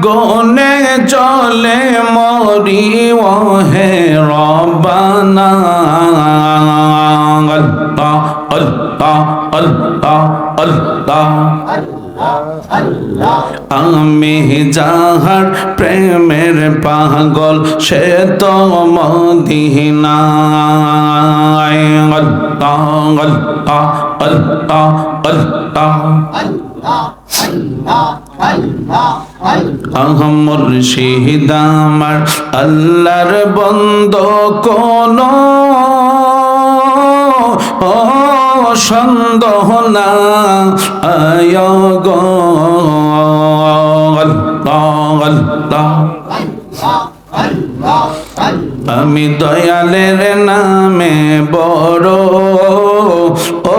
গনে চলে মরি ও হে রবানা আল্লাহ আল্লাহ আল্লাহ আল্লাহ। আমি যাহার প্রেমের পাগল, সে তো মদিনায়। আল্লাহ আল্লাহ আল্লাহ আল্লাহ। আহম মুর্শিদ আল্লাহর বন্ধ কোন সন্দেহ না। আয় গল গল আমি দয়ালের নামে বড় ও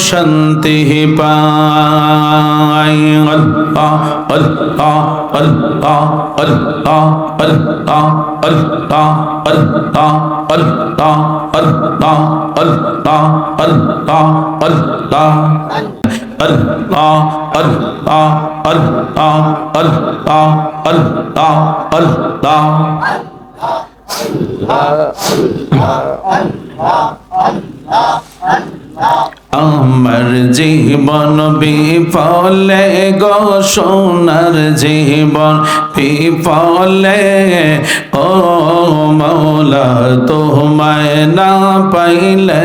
শান্তি পাই আল্লাহ আল্লাহ আল্লাহ আল্লাহ আল্লাহ আল্লাহ আল্লাহ আল্লাহ আল্লাহ আল্লাহ আল্লাহ আল্লাহ আল্লাহ আল্লাহ আল্লাহ আল্লাহ আল্লাহ আল্লাহ আমার জীবন বিফলে গো সোনার জীবন বিফলে ও মৌলা তোমায় না পাইলে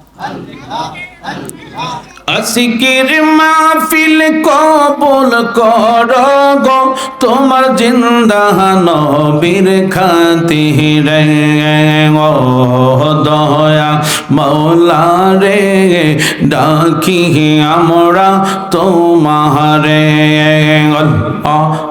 আশিকের মাহফিল কবুল কর গো, তোমার জিন্দা নবীর খাতিরে। ও দয়া মৌলা রে ডাকি আমরা তোমারে। আল্লাহ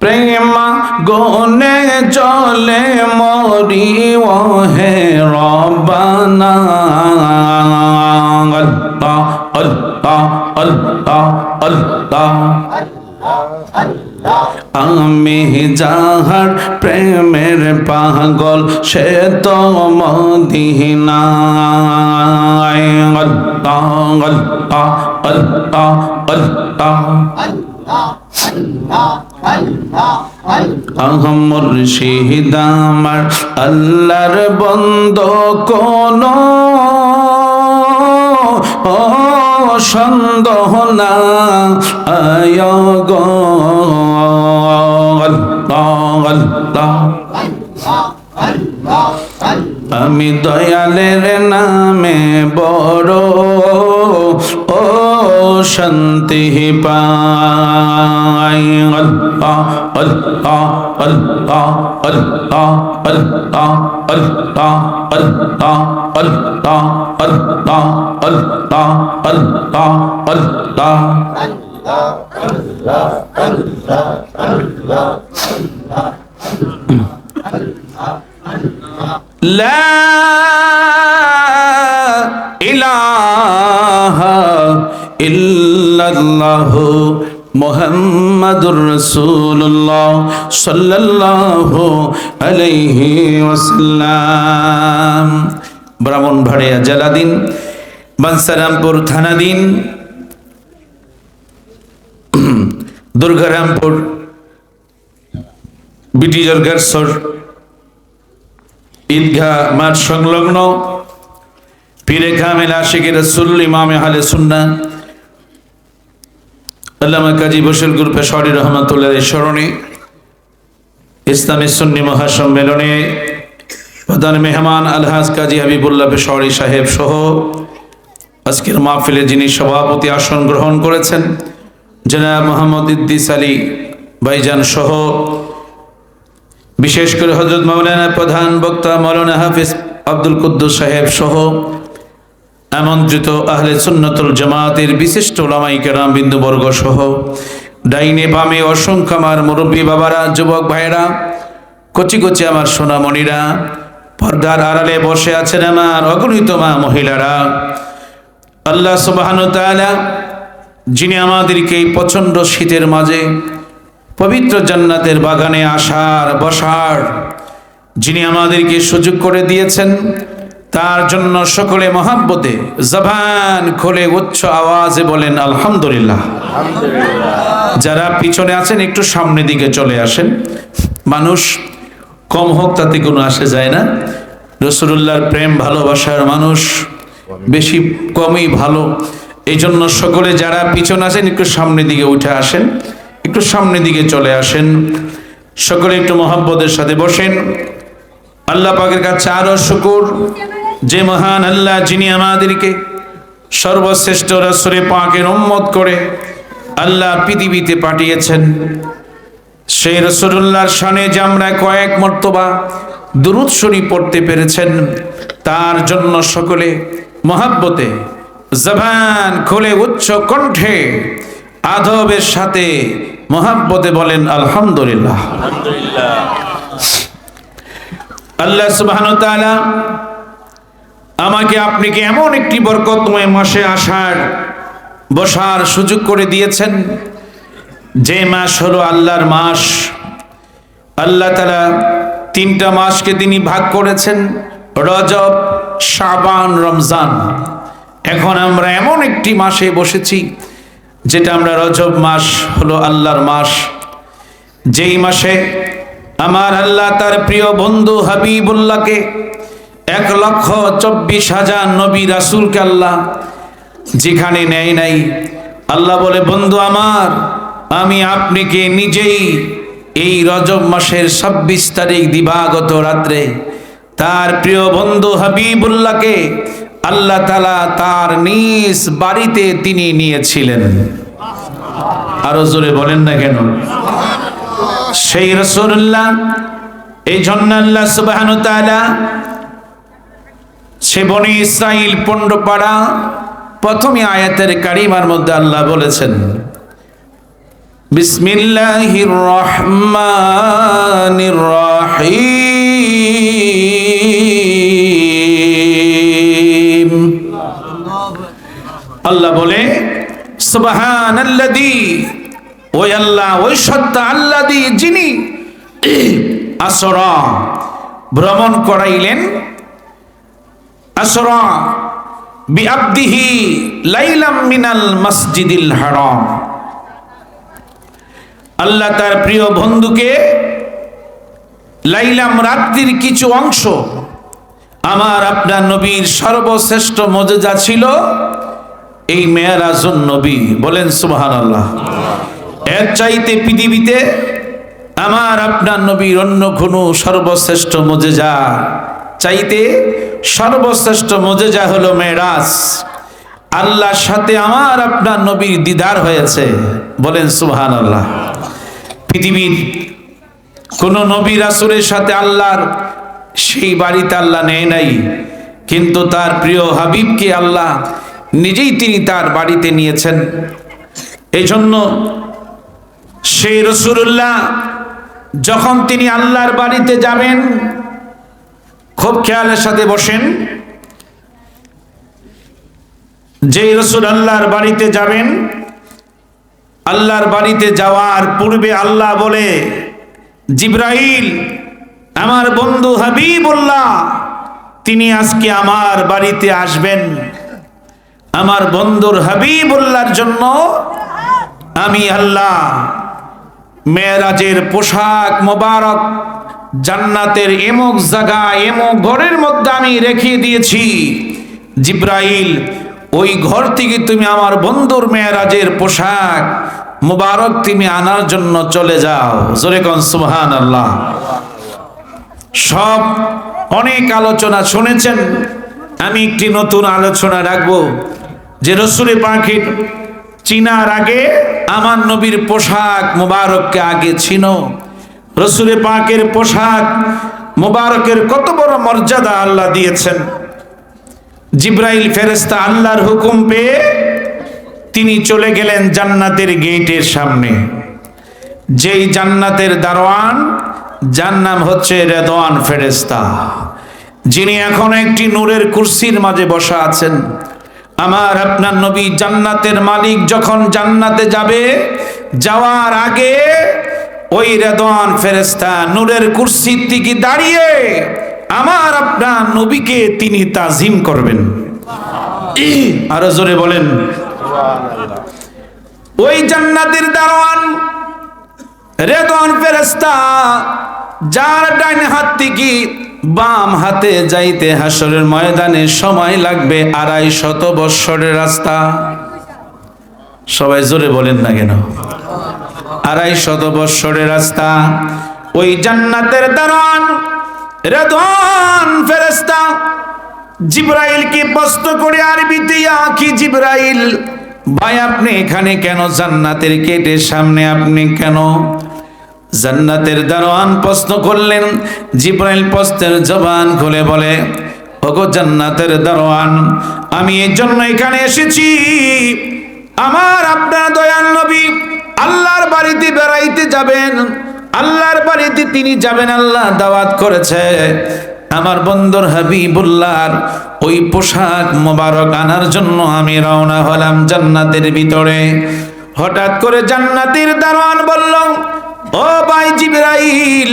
প্রেমা গনে চলে মরি ও হে রবানা আল্লাহ আল্লাহ আল্লাহ আল্লাহ আমি যাহার প্রেমের পাগল সে তো মদিনায় আহমর শিহিদামার আল্লাহর বন্ধ কোন সন্দেহ না আয় আমি দয়ালের নামে বড়, ও শান্তি পাই। আল্লাহ আল্লাহ আল্লাহ আল্লাহ আল্লাহ আল্লাহ আল্লাহ আল্লাহ আল্লাহ আল্লাহ আল্লাহ আল্লাহ لا إله إلا الله মোহাম্মদুর রসুল্লাহ সাল্লাল্লাহ আলাইহি ওয়াসাল্লাম ব্রাহ্মণবাড়িয়া জেলাদিন বানসারামপুর থানাদিন দুর্গারামপুর বিটি জর্গারসর ঈদগাহ মাঠ সংলগ্ন পীরে কামেল আশিকের রসুল ইমামে হালে সুন্না আল্লামা কাজী বসির গ্রুপে শরী রহমতুল্লাহ স্মরণে, ইসলামী সুন্নি মহাসম্মেলনে প্রধান মেহমান আলহাজ কাজী হাবিবুল্লাহ পেশরি সাহেব সহ আজকের মাহফিলে যিনি সভাপতি আসন গ্রহণ করেছেন জনাব মোহাম্মদ ইদ্দিস আলী ভাইজান সহ বিশেষ করে হজরত মাওলানা প্রধান বক্তা মৌলানা হাফিজ আব্দুল কুদ্দুস সাহেব সহ আমন্ত্রিত আহলে সুন্নতুল জামাতের বিশিষ্ট ওলামাই কেরাম বিন্দুবর্গ সহ ডাইনে বামে অসংখ্য আমার মুরব্বী বাবারা, যুবক ভাইরা কচি কচি আমার সোনামণিরা, পর্দার আড়ালে বসে আছেন আমার অগণিত মা মহিলারা। আল্লাহ সুবাহানু তাআলা যিনি আমাদেরকে এই প্রচণ্ড শীতের মাঝে পবিত্র জান্নাতের বাগানে আসার বসার যিনি আমাদেরকে সুযোগ করে দিয়েছেন তার জন্য সকলে মহাব্বতে জবান খোলে উচ্চ আওয়াজে বলেন আলহামদুলিল্লাহ। যারা পিছনে আছেন একটু সামনে দিকে চলে আসেন। মানুষ কম হোক তাতে কোনো আসে যায় না। রসুল্লাহর প্রেম ভালোবাসার মানুষ বেশি কমই ভালো। এই জন্য সকলে যারা পিছনে আছেন, একটু সামনের দিকে উঠে আসেন, একটু সামনের দিকে চলে আসেন। সকলে একটু মহাব্বতের সাথে বসেন। আল্লাহ পাকের কাছে আরও শুকুর। যে মহান আল্লাহ যিনি আমাদেরকে সর্বশ্রেষ্ঠ রসরে পাকের উম্মত করে আল্লাহ পৃথিবীতে পাঠিয়েছেন। সেই রসুল্লাহর সানে যে আমরা কয়েক মর্তবা দুরুদ শরীফ পড়তে পেরেছেন, তার জন্য সকলে মহাব্বতে জবান খুলে উচ্চ কণ্ঠে আদবের সাথে মহাব্বতে বলেন আলহামদুলিল্লাহ। আল্লাহ সুবহান তাআলা আমাকে আপনাকে এমন একটি বরকতময় মাসে আসার বসার সুযোগ করে দিয়েছেন? যে মাস হলো আল্লাহর মাস। আল্লাহ তালা তিনটা মাসকে তিনি ভাগ করেছেন রজব শাবান রমজান। এখন আমরা এমন একটি মাসে বসেছি, যেটা আমরা রজব মাস হলো আল্লাহর মাস। যেই মাসে আমার আল্লাহ তার প্রিয় বন্ধু হাবিবুল্লাহকে এক লক্ষ চব্বিশ হাজার নবী রাসুলকে আল্লাহ যেখানে নেয় নাই, আল্লাহ বলে, বন্ধু আমার, আমি আপনাকে নিজেই এই রজব মাসের ছাব্বিশ তারিখ দিবাগত রাত্রে তার প্রিয় বন্ধু হাবিবুল্লাহকে আল্লাহ তালা তার নিজ বাড়িতে তিনি নিয়েছিলেন। আরও জোরে বলেন না কেন? সেই রসুল্লাহ এই জন্য আল্লাহ তাআলা সে বনি ইসরাইল পণ্ডপাড়া প্রথমে আয়াতের কারিমার মধ্যে আল্লাহ বলেছেন, বিসমিল্লাহির রহমানির রহিম। আল্লাহ বলে, সুবহানাল্লাযী, ওই আল্লাহ, ওই সত্তা আল্লাযী যিনি আসরা, ভ্রমণ করাইলেন, আসরা বিআবদিহি লাইলাম মিনাল মসজিদিল হারাম। আল্লাহ তার প্রিয় বন্ধুকে, লাইলাম রাত্রির কিছু অংশ, আমার আপনার নবীর সর্বশ্রেষ্ঠ মজেজা ছিল এই মেয়েরাজুন নবী বলেন সুবাহান আল্লাহ এর চাইতে পৃথিবীতে আমার আপনার নবীর অন্য কোনো সর্বশ্রেষ্ঠ মজেজা, চাইতে সর্বশ্রেষ্ঠ মজেজা হলো মেয়েরাজ। আল্লাহর সাথে আমার আপনার নবীর দিদার হয়েছে, বলেন সুবহান আল্লাহ পৃথিবীর কোন নবী রাসুলের সাথে আল্লাহর সেই বাড়িতে আল্লাহ নেয় নাই, কিন্তু তার প্রিয় হাবিবকে আল্লাহ নিজেই তিনি তার বাড়িতে নিয়েছেন। এই জন্য সেই রসুল্লাহ যখন তিনি আল্লাহর বাড়িতে যাবেন, খুব খেয়ালের সাথে বসেন। যে রসুল আল্লাহর বাড়িতে যাবেন, আল্লাহর বাড়িতে যাওয়ার পূর্বে আল্লাহ বলে জিব্রাহিল আমার বন্ধু হাবিবুল্লাহ, তিনি আজকে আমার বাড়িতে আসবেন। আমার বন্ধুর হাবিবুল্লাহর জন্য আমি আল্লাহ মেয়েরাজের পোশাক মোবারক, জান্নাতের এমক জায়গা এমক ঘরের মধ্যে আমি রেখে দিয়েছি। জিব্রাইল, ওই ঘর থেকে তুমি আমার বন্ধুর মেয়েরাজের পোশাক মুবারক তুমি আনার জন্য চলে যাও। জোরে কন সুবহান আল্লাহ সব অনেক আলোচনা শুনেছেন, আমি একটি নতুন আলোচনা রাখব। যে রসুরে পাখির চিনার আগে আমার নবীর পোশাক মোবারককে আগে ছিল। রসুরে পাকের পোশাক মোবারকের কত বড় মর্যাদা আল্লাহ দিয়েছেন। জিব্রাইল ফেরেস্তা আল্লাহর হুকুম পেয়ে তিনি চলে গেলেন জান্নাতের গেটের সামনে। যেই জান্নাতের দারোয়ান, যার নাম হচ্ছে রেদওয়ান ফেরেস্তা যিনি এখন একটি নূরের কুর্সির মাঝে বসা আছেন। আমার আপনার নবী জান্নাতের মালিক যখন জান্নাতে যাবে, যাওয়ার আগে ওই রেদওয়ান ফেরেস্তা নূরের কুর্সির দিকে দাঁড়িয়ে আমার আপনার নবীকে তিনি তাজিম করবেন। আরও জোরে বলেন। ওই জান্নাতের দারোয়ান রেদওয়ান ফেরেস্তা যার ডাইন হাত থেকে বাম হাতে যাইতে হাসরের ময়দানে সময় লাগবে আড়াই শত বৎসরের রাস্তা। সবাই জোরে বলেন না কেন? আড়াই শত বৎসরের রাস্তা, ওই জান্নাতের দারোয়ান, রেদওয়ান ফেরেস্তা জিব্রাইলকে প্রশ্ন করে আরবিতে কি জিব্রাইল, ভাই, আপনি এখানে কেন? জান্নাতের গেটের সামনে আপনি কেন? জান্নাতের দারোয়ান প্রশ্ন করলেন, জিব্রাইল প্রশ্নের জবান খুলে বলে, ওগো জান্নাতের দারোয়ান, আমি এর জন্য এখানে এসেছি। আমার আপনার দয়াল নবী আল্লাহর বাড়িতে বেড়াইতে যাবেন। আল্লাহর বাড়িতে তিনি যাবেন, আল্লাহ দাওয়াত করেছে। আমার বন্ধুর হাবিবুল্লাহর ওই পোশাক মোবারক আনার জন্য আমি রওনা হলাম জান্নাতের ভিতরে। হঠাৎ করে জান্নাতের দারোয়ান বলল ও ভাই জিবরাইল,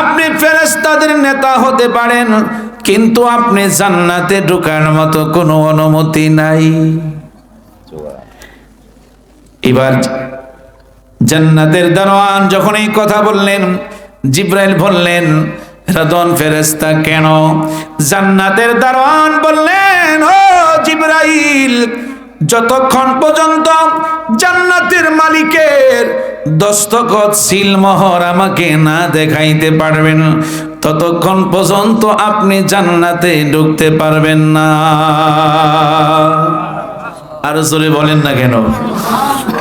আপনি ফেরেশতাদের নেতা হতে পারেন, কিন্তু আপনি জান্নাতে ঢোকার মতো কোনো অনুমতি নাই। এবার জান্নাতের দারোয়ান যখন এই কথা বললেন, জিব্রাইল বললেন রাদন ফেরেস্তা কেন? জান্নাতের দারোয়ান বললেন, ও জিব্রাইল যতক্ষণ পর্যন্ত জান্নাতের মালিকের দস্তখত সিলমোহর আমাকে না দেখাইতে পারবেন, ততক্ষণ পর্যন্ত আপনি জান্নাতে ঢুকতে পারবেন না। আর জোরে বলেন না কেন?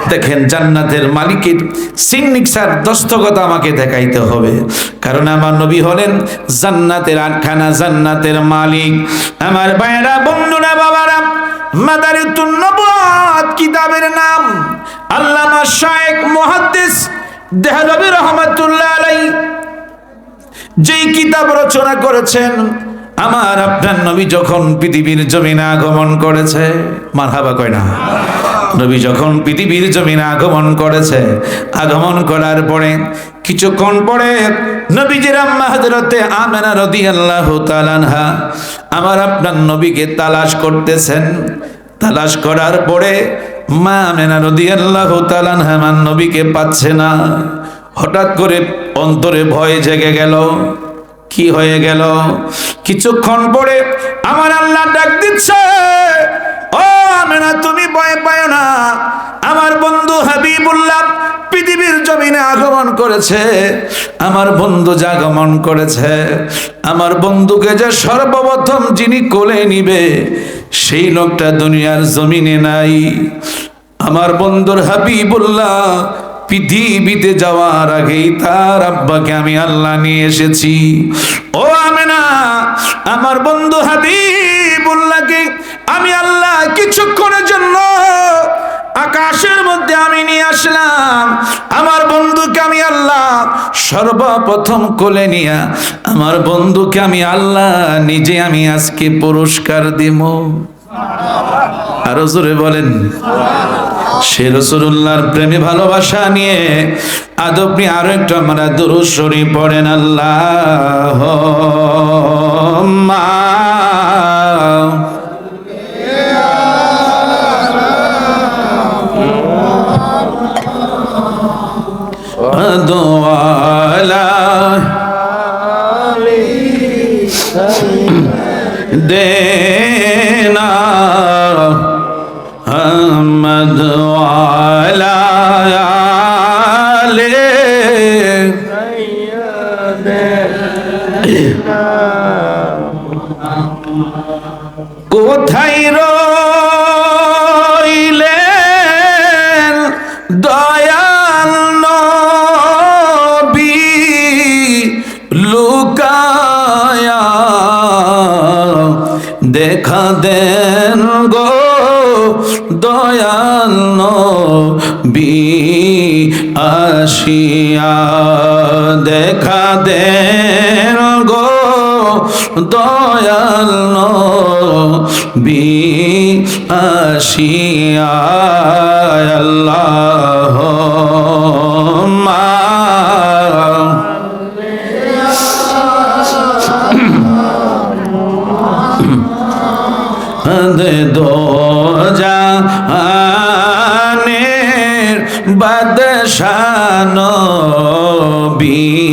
দেখেন জান্নাতের মালিকের সিগনেচার দস্তগত আমাকে দেখাইতে হবে। কারণ আমার নবী হলেন জান্নাতের আটখানা জান্নাতের মালিক। আমার ভাইয়েরা, বন্ধুরা, বাবারা মাদারিতুন নবুয়াত কিতাবের নাম আল্লামা শায়েখ মুহাদ্দিস দেহলবী রহমাতুল্লাহ আলাই যেই কিতাব রচনা করেছেন আমার আপনার নবী যখন পৃথিবীর জমিনে আগমন করেছে, মারহাবা কয় না? নবী যখন পৃথিবীর জমিনে আগমন করেছে, আগমন করার পরে কিছুক্ষণ পরে নবীজির আম্মা হযরতে আমেনা রাদিয়াল্লাহু তাআলাহা আমার আপনার নবীকে তালাশ করতেছেন। তালাশ করার পরে মা আমেনা রাদিয়াল্লাহু তাআলাহা আমার নবীকে পাচ্ছে না। হঠাৎ করে অন্তরে ভয় জেগে গেল। কি হয়ে গেল? কিছুক্ষণ পরে আমার আল্লাহ ডাক দিচ্ছে, ও আমেনা, তুমি ভয় পায় না। আমার বন্ধু হাবিবুল্লাহ পৃথিবীর জমিনে আগমন করেছে, আমার বন্ধু যে করেছে, আমার বন্ধুকে যে সর্বপ্রথম যিনি কোলে নিবে, সেই লোকটা দুনিয়ার জমিনে নাই। আমার বন্ধুর হাবিবুল্লাহ পৃথিবীতে যাওয়ার আগেই তার আব্বাকে আমি আল্লাহ নিয়ে এসেছি। ও আমেনা, আমার বন্ধু হাবিবুল্লাহকে আমি আল্লাহ কিছুক্ষণের জন্য আকাশের মধ্যে আমি নিয়ে আসলাম। আমার বন্ধুকে আমি আল্লাহ সর্বপ্রথম কোলে নিয়া, আমার বন্ধুকে আমি আল্লাহ নিজে আমি আজকে পুরস্কার দিব। আরও জোরে বলেন। সে রসুল্লাহর প্রেমে ভালোবাসা নিয়ে আদব নিয়ে আরও একটু আমরা দুরুশ্বরী পড়েন আল্লাহ মা দোয়ালা দেন গো দয়াল নবী আসিয়া দেখা দেন গো দয়াল নবী আসিয়া আল্লাহ মা দে দো জাহানের বাদশান বিমো